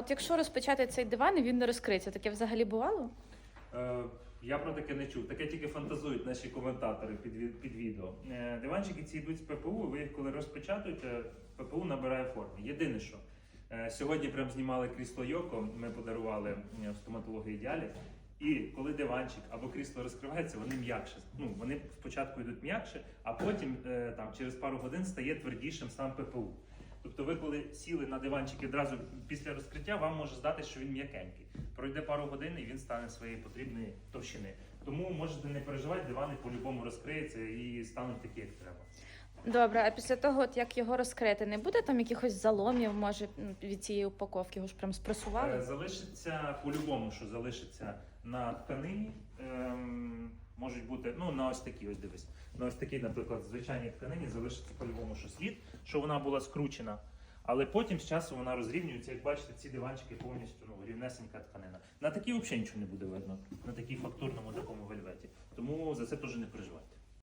от якщо розпочати цей диван він не розкриється, таке взагалі бувало? Е, Я про таке не чув. Таке тільки фантазують наші коментатори під, під відео. Е, Диванчики ці йдуть з ППУ, і ви їх коли розпечатуєте, ППУ набирає форми. Єдине що. е, Сьогодні прям знімали крісло Йоко, ми подарували е, в стоматології ідеалі. І коли диванчик або крісло розкривається, вони м'якше. Ну вони спочатку йдуть м'якше, а потім е, там через пару годин стає твердішим сам ППУ. Тобто, ви коли сіли на диванчик і одразу після розкриття, вам може здати, що він м'якенький. Пройде пару годин і він стане своєї потрібної товщини. Тому можете не переживати, дивани по-любому розкриються і стануть такі, як треба. Добре, а після того, от як його розкрити, не буде там якихось заломів, може від цієї упаковки його ж прям Е, спресували? Залишиться по-любому, що залишиться на тканині. Ем, можуть бути, ну на ось такі, ось дивись. На ось такій, наприклад, звичайній тканині залишиться по-любому, що слід, що вона була скручена. Але потім з часом вона розрівнюється, як бачите, ці диванчики повністю ну, рівнесенька тканина. На такій взагалі нічого не буде видно, на такій фактурному такому вельветі. Тому за це теж не переживайте.